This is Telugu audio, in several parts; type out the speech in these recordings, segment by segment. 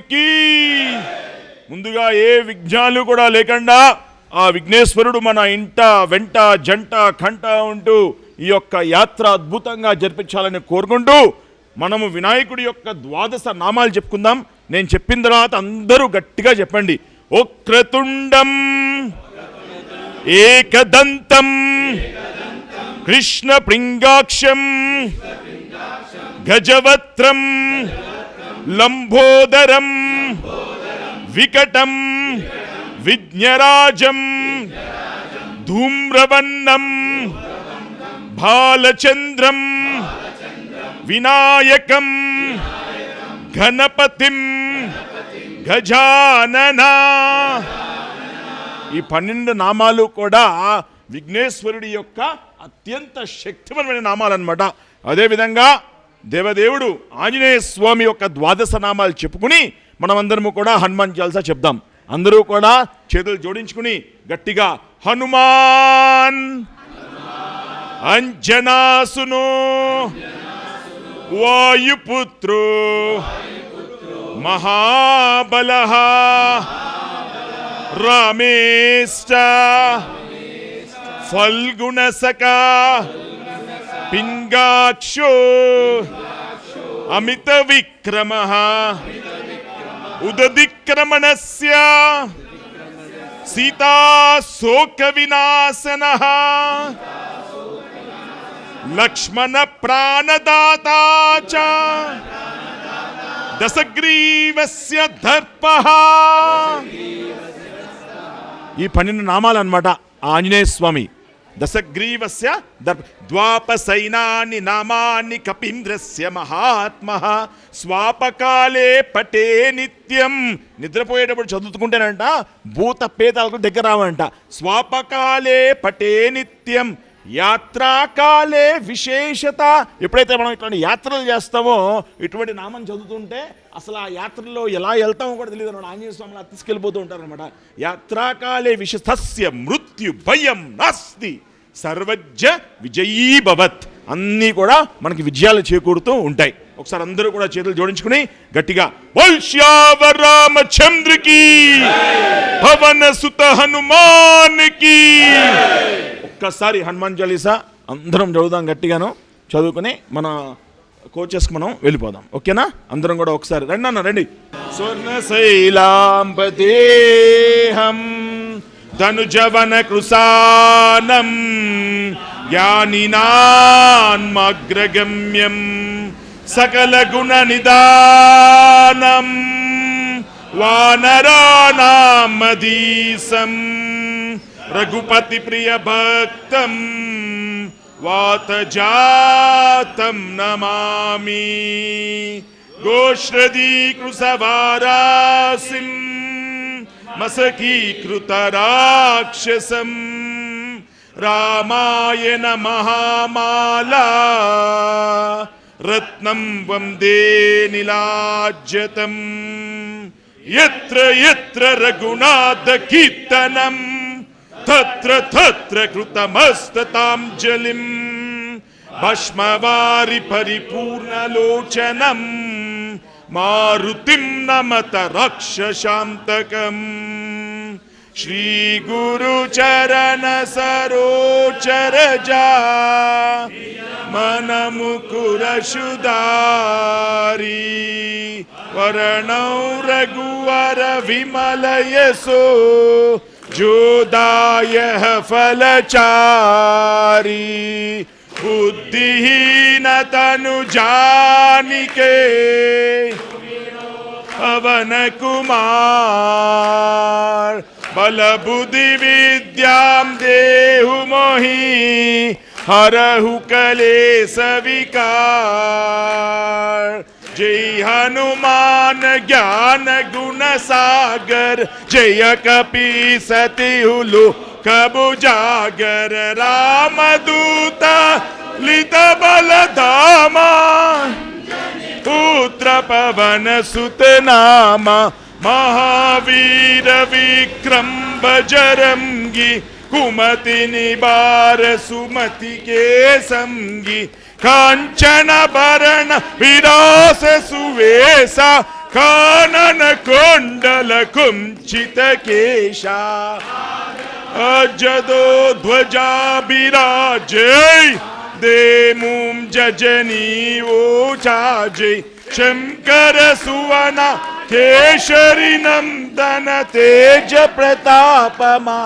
స్వామికి ముందుగా ఏ విఘ్నాలు కూడా లేకుండా ఆ విఘ్నేశ్వరుడు మన ఇంట వెంట జంట కంట ఉంటూ ఈ యొక్క యాత్ర అద్భుతంగా జరిపించాలని కోరుకుంటూ మనము వినాయకుడి యొక్క ద్వాదశ నామాలు చెప్పుకుందాం. నేను చెప్పిన తర్వాత అందరూ గట్టిగా చెప్పండి. ఓక్రతుండం ఏకదంతం కృష్ణ ప్రింగాక్షం గజవత్రం లంబోదరం వికటం విజ్ఞరాజం ధూమ్రవన్నం బాలచంద్రం వినాయకం గణపతిం గజాననా. ఈ పన్నెండు నామాలు కూడా విఘ్నేశ్వరుడి యొక్క అత్యంత శక్తివంతమైన నామాలన్నమాట. అదేవిధంగా దేవదేవుడు ఆంజనేయ స్వామి యొక్క ద్వాదశ నామాలు చెప్పుకుని మనమందరము కూడా హనుమాన్ చాలసా చెప్దాం. అందరూ కూడా చేతులు జోడించుకుని గట్టిగా హనుమాన్! అంజనాసును! వాయుపుత్రు! మహాబల రమేష్ట! ఫల్గుణసక పింగాక్షో అమిత విక్రమ. ఉదదిక్రమణస్య సీతా వినాశన. లక్ష్మణ ప్రాణదాత చ. దశగ్రీవస్య దర్ప. ఈ పన్నెండు నామాలు అనమాట ఆంజనేయ స్వామి. దశగ్రీవస్య దర్ప ద్వాపసైనాని నామాన్ని కపీంద్రస్య మహాత్మ. స్వాపకాలే పటే నిత్యం. నిద్రపోయేటప్పుడు చదువుకుంటేనంట భూత పేతాలకు దగ్గర రావంట. స్వాపకాలే పటే నిత్యం. యాత్రాకాలే విశేషత. ఎప్పుడైతే మనం ఇట్లాంటి యాత్రలు చేస్తామో ఇటువంటి నామం చదువుతుంటే అసలు ఆ యాత్రలో ఎలా వెళ్తామో కూడా తెలియదు అనమాట. ఆంజనేయ స్వామిని అలా తీసుకెళ్ళిపోతూ ఉంటారనమాట యాత్రాకాలే విశేషస్య మృత్యు భయం నాస్తి. సర్వజ్ఞ విజయీ భవత్. అన్నీ కూడా మనకి విజయాలు చేకూరుతూ ఉంటాయి. ఒకసారి అందరూ కూడా చేతులు జోడించుకుని గట్టిగా రామచంద్రకి భవన సుత హనుమానికి. ఒక్కసారి హనుమాన్ చాలీసా అందరం చదువుదాం గట్టిగాను. చదువుకుని మన కోచెస్కి మనం వెళ్ళిపోదాం. ఓకేనా? అందరం కూడా ఒకసారి రండి అన్న రండి. స్వర్ణశైలాంబదేహం ధనుజవన కృసానం జ్ఞానినాన్మగ్రగమ్యం సకల గుణ నిదానం వానరానామధీసం రఘుపతి ప్రియ భక్తం वातजातं नमामि गोश्रदीकृतवारासिं मसकीकृतराक्षसम् रामायण महामाला रत्नं वन्दे निलाज्यतम् यत्र यत्र रघुनाथकीर्तनम् तत्र तत्र कृतमस्तताञ्जलिम् भस्मवारि परिपूर्णलोचनम् मारुतिं नमत रक्षशान्तकम् श्रीगुरुचरणसरोचरजा मनमुकुरशुदारी वरणौ रघुवर विमलयसो जुदा यह फलचारी बुद्धिहीन तनु जानिके अवन कुमार बल बुद्धि विद्याम देहु मोही, हरहु कले सविकार जय हनुमान ज्ञान गुण सागर, जय कपी सतिहुलु कबुजागर राम दूता लित बल धामा। पुत्र पवन सुत नामा, महावीर विक्रम बजरंगी, कुमति निबार सुमति के संगी సుమతి కే సంగి కాంచన భరణ విరాస సువేశ కానన కొండల కుంచిత కేశ అజదో ధ్వజాభిరాజై దేముం జజనీ ఓచాజై శంకర సువన కేశరి నందన తేజ ప్రతాపమా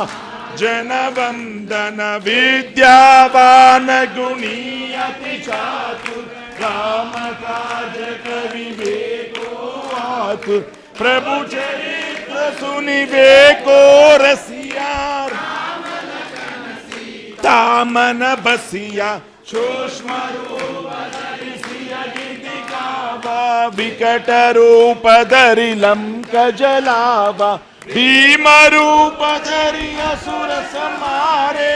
जनवन्दन विद्यावान् गुणीयति चातुर् कामकाजकविवेको आतु प्रभुचरित्र सुनिवेको रसिया तामन बसिया सूक्ष्मरूपदरिसिया विकटरूपदरिलं कजलावा। भीम रूप धरि असुर समारे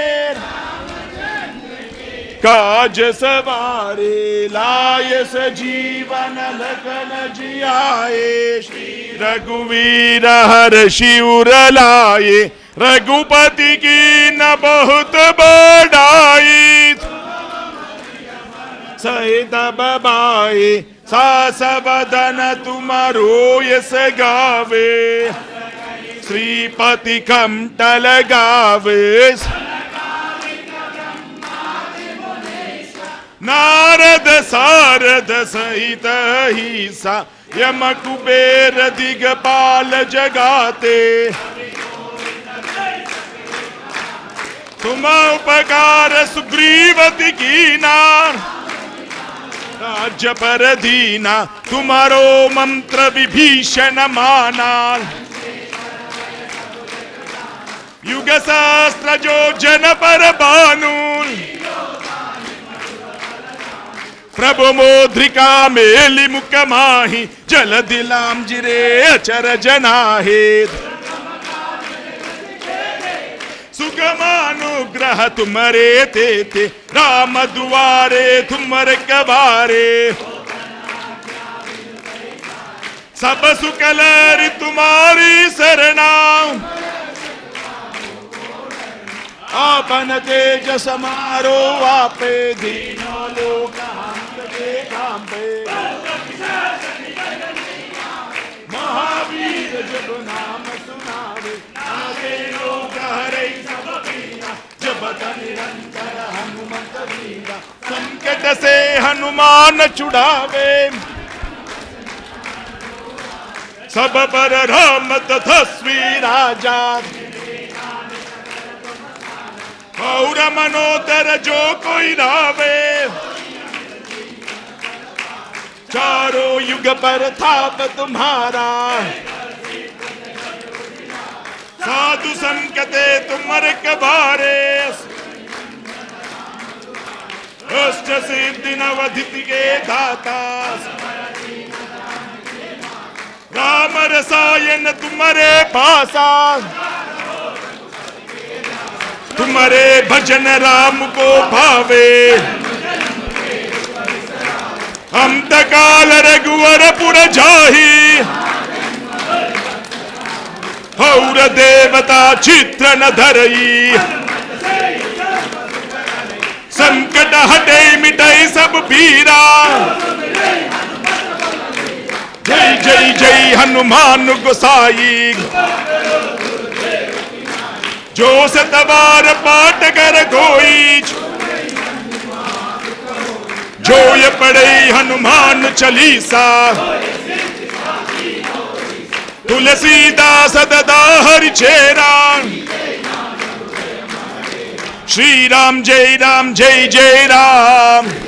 काज सवारे लाय सजीवन लगन जियाए श्री रघुवीर हर शिवर लाए रघुपति की न बहुत बड़ाई सहित बबाए सास बदन तुमरो यस गावे। श्रीपति कमटल गावे नारद सारद सहित ही सा यम कुबेर दिगपाल जगाते तुम उपकार सुग्रीवति कीना राज्य पर दीना तुम्हारो मंत्र विभीषण माना युग शास्त्र जो जन पर बानून प्रभु मोद्रिका मेली मुख माही, जल दिलाम जिरे अचर जनाहे। सुगमानुग्रह तुमरे ते ते राम दुआरे तुमर कबारे। सब सुकलर तुम्हारी सरना आपन तेज समारो आपे दीनो लोक कांपे। महावीर जब नाम सुनावे, आगे लोग हरे सब पीरा जब निरंतर हनुमंत वीरा संकट से हनुमान छुड़ावे। सब पर राम तथस्वी राजा। और मनोतर जो कोई रावे चारों युग पर थाप तुम्हारा साधु संकते तुमर कबारे अष्ट सिद्धि नवधित के दाता राम रसायन तुम्हारे पासा तुम्हारे भजन राम को भावे। हम तकाल रघुवर पुर जाही। और देवता चित्र न धरई। संकट हटे मिटई सब पीरा। जय जय जय हनुमान गोसाई। जो सतवार पाठ कर कोई जो ये पढ़े हनुमान चालीसा, तुलसीदास ददा हरि चेरा। श्री राम जय राम, जय जय राम श्री राम।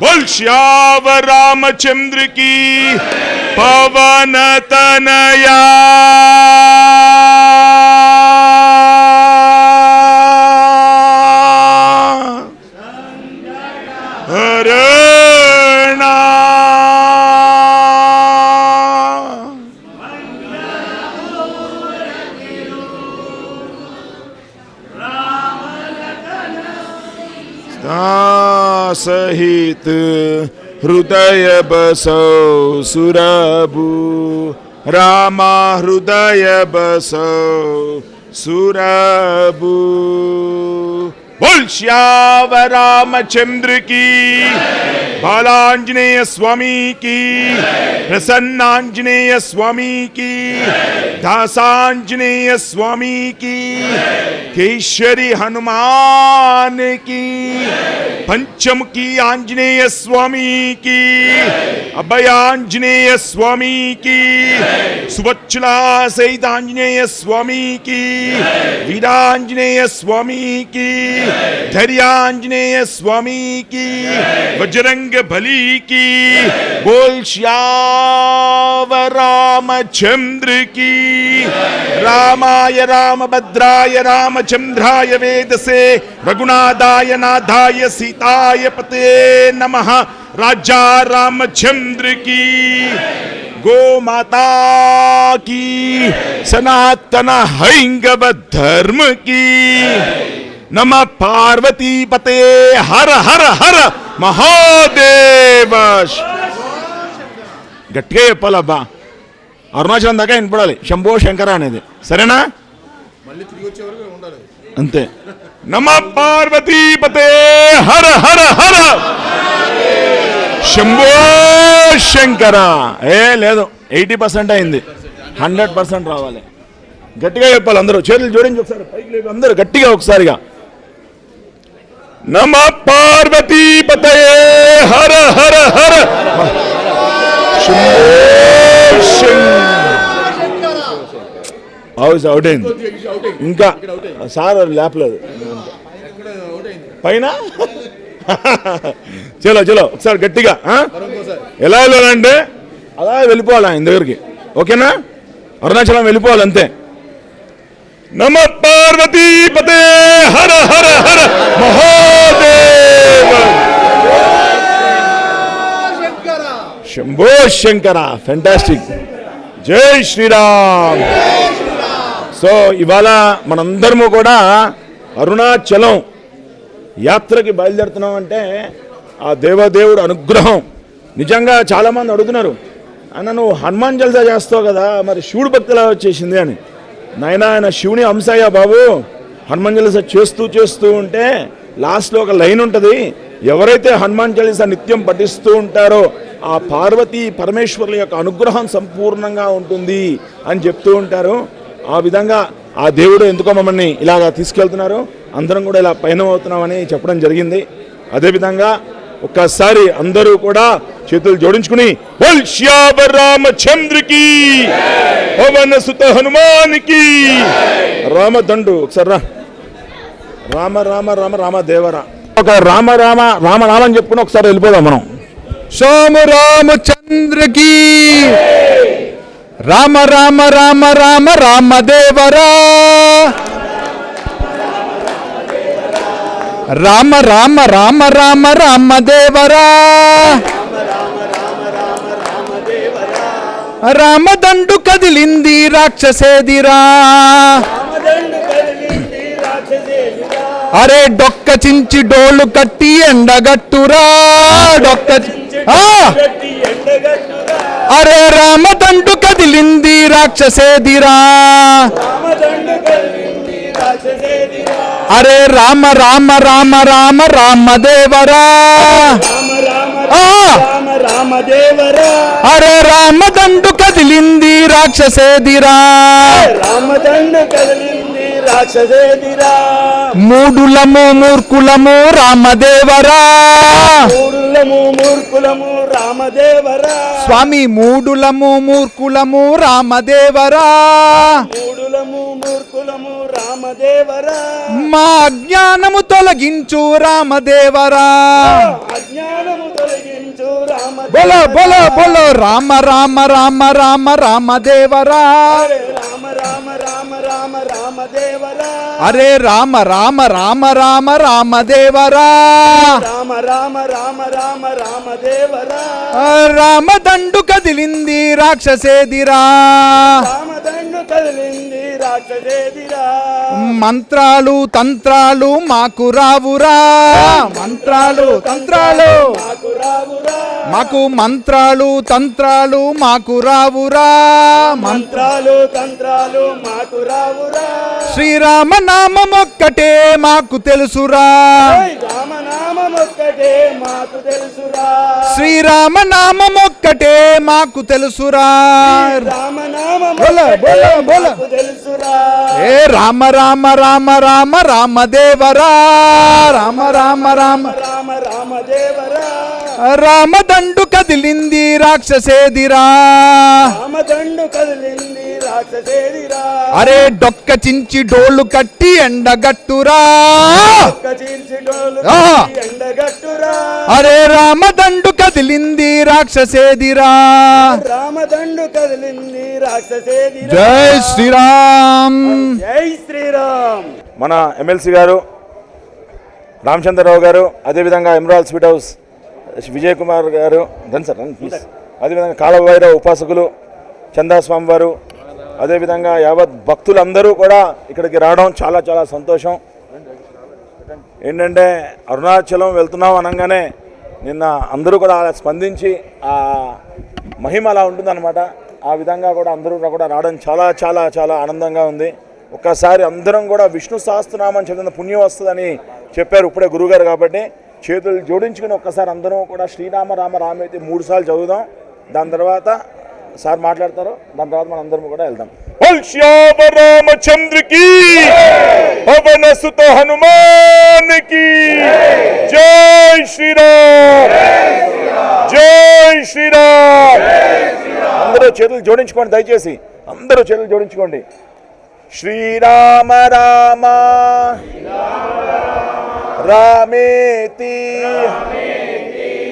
बोल श्याव रामचंद्र की पवन तनया। ಕಿತ್ತು ಹೃದಯ ಬಸೌ ಸುರಭು ರಾಮ ಹೃದಯ ಬಸೌ ಸುರಭು बोल श्याम रामचंद्र की बालांजनेय स्वामी की प्रसन्नांजनेय स्वामी की दासांजनेय स्वामी की केशरी हनुमान की पंचम की आंजनेय स्वामी की अभयांजनेय स्वामी की सुवच्छला सहित आंजनेय स्वामी की वीरांजनेय स्वामी की धैर्यांजनेय स्वामी की, बजरंग बली की, बोल श्याम रामचंद्र की। रामाय रामभद्राय रामचंद्राय वेदसे रघुनाथाय नाथाय सीताय पते नमः। राजा रामचंद्र की गो माता की, सनातन हैंगव धर्म की। నమ పార్వతీపతే హర హర హర మహాదేవ గట్టిగా చెప్పాలబ్బా. అరుణాచలం దాకా వినపడాలి. శంభో శంకర అనేది. సరేనా? అంతే. నమ పార్వతీపతే హర హర హర. శంభో శంకర. ఏ లేదు. ఎయిటీ పర్సెంట్ అయింది. హండ్రెడ్ పర్సెంట్ రావాలి. గట్టిగా చెప్పాలి అందరూ. చేతులు జోడించి ఒకసారి పైకి అందరూ గట్టిగా ఒకసారిగా. నమ పార్వతీ పతయే హర హర హర. హౌస్ అవుట్ అయింది ఇంకా సార్ లేపలేదు. పైన? చలో చలో ఒకసారి గట్టిగా ఎలా వెళ్ళాలంటే అలా వెళ్ళిపోవాలి ఆయన దగ్గరికి. ఓకేనా? అరుణాచలం వెళ్ళిపోవాలి అంతే. నమ పార్వతీ పతే హర హర హర. మహో శంభో శంకర ఫెంటాస్టిక్ జై శ్రీరామ్. సో ఇవాళ మనందరము కూడా అరుణాచలం యాత్రకి బయలుదేరుతున్నాం అంటే ఆ దేవదేవుడు అనుగ్రహం. నిజంగా చాలామంది అడుగుతున్నారు అన్న నువ్వు హనుమాన్ జల్సా చేస్తావు కదా మరి శివుడు భక్తిలా వచ్చేసింది అని. నాయన ఆయన శివుని అంశయ్య బాబు? హనుమాన్ చాలీసా చేస్తూ చేస్తూ ఉంటే లాస్ట్లో ఒక లైన్ ఉంటుంది ఎవరైతే హనుమాన్ చాలీసా నిత్యం పఠిస్తూ ఉంటారో ఆ పార్వతీ పరమేశ్వరుల యొక్క అనుగ్రహం సంపూర్ణంగా ఉంటుంది అని చెప్తూ ఉంటారు. ఆ విధంగా ఆ దేవుడు ఎందుకో మమ్మల్ని ఇలాగా తీసుకెళ్తున్నారు. అందరం కూడా ఇలా పయనం అవుతున్నామని చెప్పడం జరిగింది. అదేవిధంగా ఒక్కసారి అందరూ కూడా చేతులు జోడించుకుని బోల్ శ్యామ రామచంద్రకి పవన సుత హనుమానికి రామదండు ఒకసారి రా. రామ రామ రామ రామ దేవరా. ఒక రామ రామ రామ రామ అని చెప్పుకుని ఒకసారి వెళ్ళిపోదాం మనం. సోము రామచంద్ర की రామ రామ రామ రామ రామ దేవరా రామ రామ రామ రామ రామ దేవరా రామదండు కదిలింది రాక్షసేదిరా. అరే డొక్క చించి డోలు కట్టి ఎండగట్టురా. డొక్క అరే రామదండు కదిలింది రాక్షసేదిరా. అరే రామ రామ రామ రామ రామ రామదేవరా అరే రామదండు కదిలింది రాక్షసేదిరా. రామదండు కదిలింది రాక్షసేదిరా. మూడులము మూర్ఖులము రామదేవరా. మూడులము మూర్ఖులము రామదేవరా. స్వామి మూడులము మూర్ఖులము రామదేవరా. మూడులము మూర్ఖులము రామదేవరా. మా అజ్ఞానము తొలగించు రామదేవరా. అజ్ఞానము తొలగించు రామ బోలో బోలో బోలో రామ రామ రామ రామ రామదేవరా. రామ రామ రామ రామ రామ రామ దేవరా అరే రామ రామ రామ రామ రామ దేవరా రామ రామ రామ రామ రామ దేవరా రామదండు కదిలింది రాక్షసేదిరా. రామదండు కదిలింది రాక్షసేదిరా. మంత్రాలు తంత్రాలు మాకు రావురా. మంత్రాలు తంత్రాలు మాకు రావురా. మాకు మంత్రాలు తంత్రాలు మాకు రావురా. మంత్ర మంత్రాలు తంత్రాలు మాకు రావురా. శ్రీరామ రామనామం ఒక్కటే మాకు తెలుసురా. శ్రీరామ నామం ఒక్కటే మాకు తెలుసురా. ఏ రామ రామ రామ రామ రామ దేవరా రామ రామ రామ. రామ రామ దేవరా రామదండు కదిలింది రాక్షసేదిరా. రామదండు కదిలింది అరే డొక్క చించి డోలు కట్టి ఎండగట్టురా. అరే రామదండు కదిలింది రాక్షసేదిరా. రామదండు కదిలింది రాక్షసేదిరా. జై శ్రీరామ్. జై శ్రీరామ్. మన ఎమ్మెల్సీ గారు రామచంద్రరావు గారు అదేవిధంగా emerald sweet house Vijay Kumar గారు రండి సార్ రండి ప్లీజ్ అదేవిధంగా కాలభైరవ ఉపాసకులు చందాస్వామి వారు అదేవిధంగా యావత్ భక్తులందరూ కూడా ఇక్కడికి రావడం చాలా చాలా సంతోషం. ఏంటంటే అరుణాచలం వెళ్తున్నాం అనగానే నిన్న అందరూ కూడా అలా స్పందించి ఆ మహిమ అలా ఉంటుందన్నమాట. ఆ విధంగా కూడా అందరూ కూడా రావడం చాలా చాలా చాలా ఆనందంగా ఉంది. ఒక్కసారి అందరం కూడా విష్ణు సహస్రనామం చదివిన పుణ్యం వస్తుందని చెప్పారు ఇప్పుడే గురుగారు కాబట్టి. చేతులు జోడించుకుని ఒక్కసారి అందరం కూడా శ్రీరామ రామ రామ అయితే చదువుదాం. దాని తర్వాత సార్ మాట్లాడతారు? దాని తర్వాత మనం అందరం కూడా వెళ్దాం. శ్యామ రామచంద్రకి పవన సుత హనుమాన్కి జై శ్రీరామ్. జై శ్రీరామ్. అందరూ చేతులు జోడించుకోండి దయచేసి. అందరూ చేతులు జోడించుకోండి. శ్రీరామ రామ. రామేతి.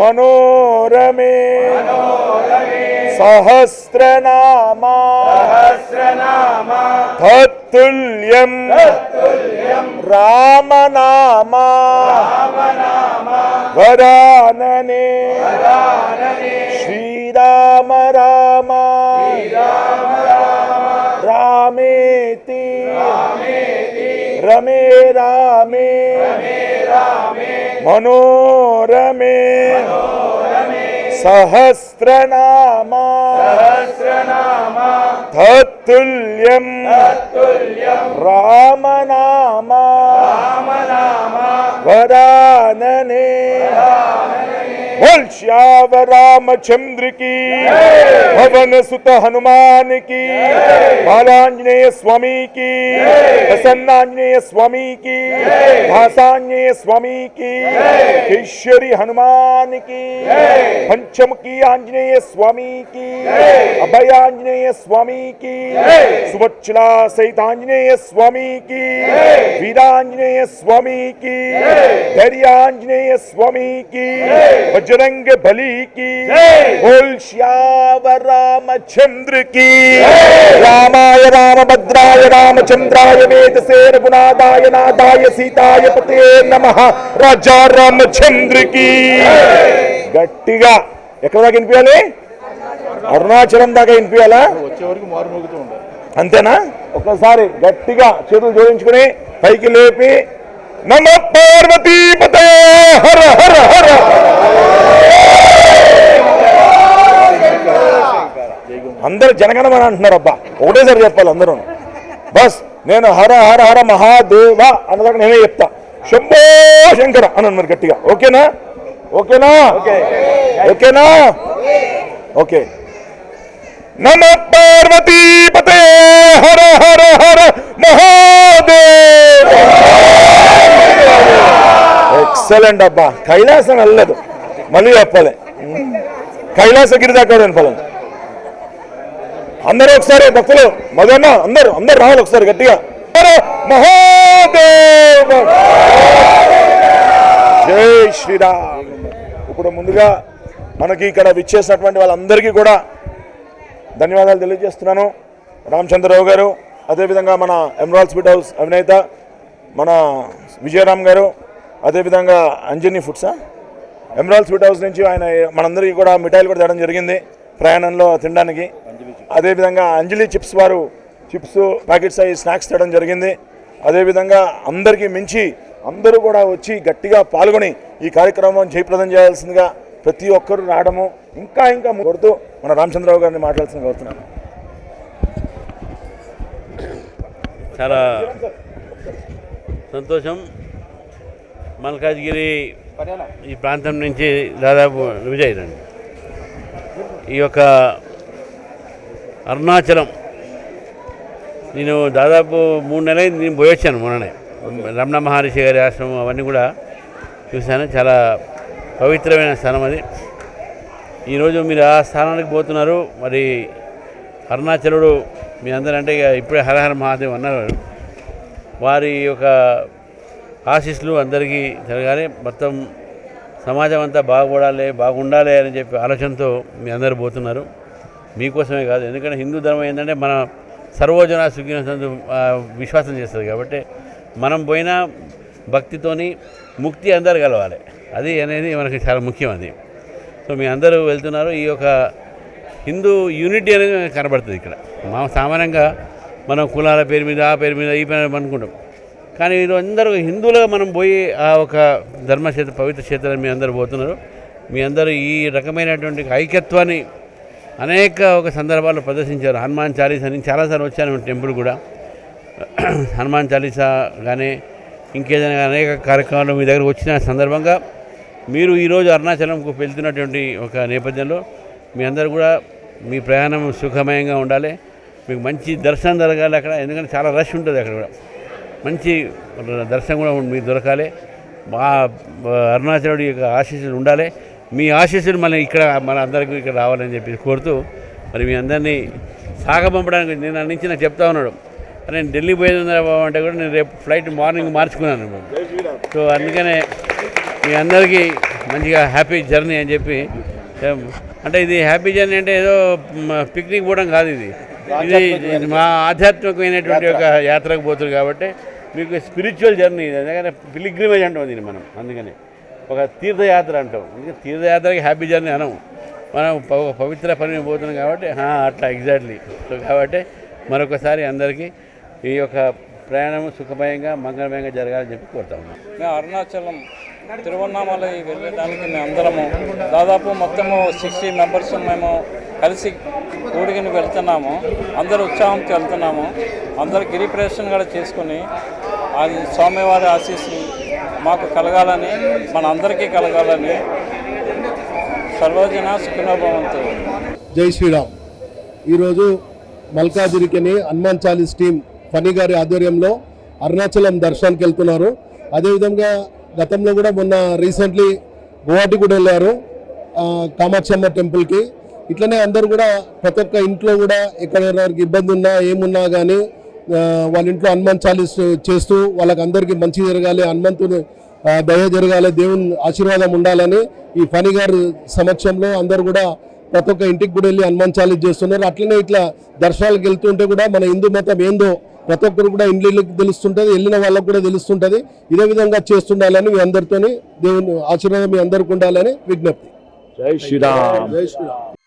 మనోరమే సహస్రనామా తత్తుల్యం రామనామా వరాననే శ్రీరామ రామ రమే రామే మనోరమే సహస్రనామా తత్తుల్యం రామనామా వరాననే बोल। श्याम रामचंद्र की भवन सुत हनुमान की बालांजनेय स्वामी की प्रसन्नांजनेय स्वामी की भाषांजनेय स्वामी की केशरी हनुमान की पंचमुखी आंजनेय स्वामी की अभयांजनेय स्वामी की सुवच्छला सहित आंजनेय स्वामी की वीरांजनेय स्वामी की धैर्याञ्जनेय स्वामी की बजरंग बली की बोल श्याम रामचंद्र की रामाय रामभद्राय रामचंद्राय वेदसे रघुनाथाय नाथाय सीताय पते नमः రాజా రామచంద్రకి గట్టిగా ఎక్కడ దాకా వినిపించాలి అరుణాచలం దాకా వినిపించాలా అంతేనా ఒక్కసారి గట్టిగా చేతులు జోడించుకుని పైకి లేపి నమ పార్వతీ హర హర హర అందరు జనగణమని అంటున్నారు అబ్బా. ఒకటేసారి చెప్పాలి అందరూ బస్ నేను హర హర హర మహాదేవ అన్నదాకా నేనే చెప్తా. శంభో శంకర అని అన్నారు గట్టిగా. ఓకేనా? ఓకేనా? ఓకేనా? ఓకే. నమ పార్వతీపతే హర హర హర మహాదేవ్. ఎక్సలెంట్ అబ్బా. కైలాసం వెళ్ళలేదు. మళ్ళీ చెప్పాలి. కైలాసగిరి దాకా వినపాలి అందరూ ఒకసారి భక్తులు మదన్న అందరూ అందరు రావాలి ఒకసారి గట్టిగా. మహోదేవ జై శ్రీరామ్. ఇప్పుడు ముందుగా మనకి ఇక్కడ విచ్చేసినటువంటి వాళ్ళందరికీ కూడా ధన్యవాదాలు తెలియజేస్తున్నాను. రామచంద్రరావు గారు అదేవిధంగా మన ఎమరాల్ స్వీట్ హౌస్ అవినేత మన విజయరామ్ గారు అదేవిధంగా అంజనీ ఫుడ్సా? ఎమరాల్ స్వీట్ హౌస్ నుంచి ఆయన మనందరికీ కూడా మిఠాయిలు కూడా తేవడం జరిగింది ప్రయాణంలో తినడానికి. అదేవిధంగా అంజలి చిప్స్ వారు చిప్స్ ప్యాకెట్స్ అవి స్నాక్స్ తేవడం జరిగింది. అదేవిధంగా అందరికీ మించి అందరూ కూడా వచ్చి గట్టిగా పాల్గొని ఈ కార్యక్రమం జయప్రదం చేయాల్సిందిగా ప్రతి ఒక్కరూ రావడము ఇంకా ఇంకా కొడుతూ మన రామచంద్రరావు గారిని మాట్లాడాల్సింది కోరుతున్నాను చాలా సంతోషం. మల్కాజ్గిరి ఈ ప్రాంతం నుంచి దాదాపు విజయ్ రండి. ఈ యొక్క అరుణాచలం. నేను దాదాపు మూడు నెలలు నేను పోయొచ్చాను మొన్ననే. రమణ మహర్షి గారి ఆశ్రమం అవన్నీ కూడా చూశాను. చాలా పవిత్రమైన స్థానం అది. ఈరోజు మీరు ఆ స్థానానికి పోతున్నారు. మరి అరుణాచలుడు మీ అందరంటే ఇక ఇప్పుడే హరహర మహాదేవ్ అన్నారు. వారి యొక్క ఆశీస్సులు అందరికీ జరగాలి. మొత్తం సమాజం అంతా బాగుపడాలి బాగుండాలి అని చెప్పి ఆలోచనతో మీ అందరు పోతున్నారు. మీకోసమే కాదు. ఎందుకంటే హిందూ ధర్మం ఏంటంటే మన సర్వోజన సుఖిన విశ్వాసం చేస్తుంది కాబట్టి మనం పోయినా భక్తితోని ముక్తి అందరు కలవాలి. అది అనేది మనకి చాలా ముఖ్యం అది. సో మీ అందరూ వెళ్తున్నారు. ఈ యొక్క హిందూ యూనిటీ అనేది కనబడుతుంది ఇక్కడ. మా సామాన్యంగా మనం కులాల పేరు మీద ఆ పేరు మీద ఈ పేరు అనుకుంటాం. కానీ ఇది అందరూ హిందువులుగా మనం పోయి ఆ ఒక ధర్మక్షేత్ర పవిత్ర క్షేత్రాన్ని మీ అందరూ పోతున్నారు. మీ అందరూ ఈ రకమైనటువంటి ఐక్యత్వాన్ని అనేక ఒక సందర్భాల్లో ప్రదర్శించారు. హనుమాన్ చాలీసా అని చాలాసార్లు వచ్చాను టెంపుల్ కూడా. హనుమాన్ చాలీసా కానీ ఇంకేదైనా అనేక కార్యక్రమాలు మీ దగ్గర వచ్చిన సందర్భంగా మీరు ఈరోజు అరుణాచలంకు వెళ్తున్నటువంటి ఒక నేపథ్యంలో మీ అందరూ కూడా మీ ప్రయాణం సుఖమయంగా ఉండాలి. మీకు మంచి దర్శనం జరగాలి అక్కడ. ఎందుకంటే చాలా రష్ ఉంటుంది అక్కడ కూడా. మంచి దర్శనం కూడా మీకు దొరకాలి. మా అరుణాచలుడి యొక్క ఆశీస్సులు ఉండాలి. మీ ఆశీస్సులు మళ్ళీ ఇక్కడ మన అందరికీ ఇక్కడ రావాలని చెప్పి కోరుతూ మరి మీ అందరినీ సాగపంపడానికి నేను అందించి నాకు చెప్తా ఉన్నాడు. నేను ఢిల్లీ పోయేది బాబు అంటే కూడా నేను రేపు ఫ్లైట్ మార్నింగ్ మార్చుకున్నాను సో అందుకనే మీ అందరికీ మంచిగా హ్యాపీ జర్నీ అని చెప్పి అంటే ఇది హ్యాపీ జర్నీ అంటే ఏదో పిక్నిక్ పోవడం కాదు ఇది. ఇది మా ఆధ్యాత్మికమైనటువంటి ఒక యాత్రకు పోతుంది కాబట్టి మీకు స్పిరిచువల్ జర్నీ ఇది. అందుకనే పిలిగ్రిమేజ్ అంటుంది మనం. అందుకని. ఒక తీర్థయాత్ర అంటాం. ఇంకా తీర్థయాత్రకి హ్యాపీ జర్నీ అనం మనం ప- ఒక పవిత్ర పని పోతున్నాం కాబట్టి అట్లా ఎగ్జాక్ట్లీ సో కాబట్టి మరొకసారి అందరికీ ఈ యొక్క ప్రయాణం సుఖమయంగా మంగళమయంగా జరగాలని చెప్పి కోరుతా ఉన్నాం. మేము అరుణాచలం తిరువన్నామలై వెళ్ళడానికి మేము అందరము దాదాపు మొత్తము సిక్స్టీ మెంబర్స్ మేము కలిసి కూడిగిని వెళ్తున్నాము. అందరూ ఉత్సాహంతో వెళ్తున్నాము. అందరు గిరి ప్రదర్శన కూడా చేసుకుని అది స్వామివారి ఆశీస్సులు మాకు కలగాలని మన అందరికీ కలగాలని సర్వజన సుఖినోభవంతో. జై శ్రీరామ్. ఈరోజు మల్కాజిరికిని హనుమాన్ చాలీస్ టీం ఫనీ గారి ఆధ్వర్యంలో అరుణాచలం దర్శనానికి వెళ్తున్నారు. అదేవిధంగా గతంలో కూడా మొన్న రీసెంట్లీ గువాహటి కూడా వెళ్ళారు కామాక్షమ్మ టెంపుల్కి. ఇట్లనే అందరూ కూడా ప్రతి ఒక్క ఇంట్లో కూడా ఎక్కడ ఇబ్బంది ఉన్నా ఏమున్నా కానీ వాళ్ళ ఇంట్లో హనుమాన్ చాలీస్ చేస్తూ వాళ్ళకి అందరికీ మంచి జరగాలి హనుమంతుని దయ జరగాలి దేవుని ఆశీర్వాదం ఉండాలని ఈ ఫణి గారి సమక్షంలో అందరూ కూడా ప్రతి ఒక్క ఇంటికి కూడా వెళ్ళి హనుమాన్ చాలీస్ చేస్తున్నారు. అట్లనే ఇట్లా దర్శనాలకు వెళ్తుంటే కూడా మన హిందూ మతం ఏందో ప్రతి ఒక్కరు కూడా ఇండ్లకి తెలుస్తుంటుంది వెళ్ళిన వాళ్ళకు కూడా తెలుస్తుంటుంది. ఇదే విధంగా చేస్తుండాలని మీ అందరితోని దేవుని ఆశీర్వాదం మీ అందరికి ఉండాలని విజ్ఞప్తి. జై శ్రీరామ్. జై శ్రీరామ్.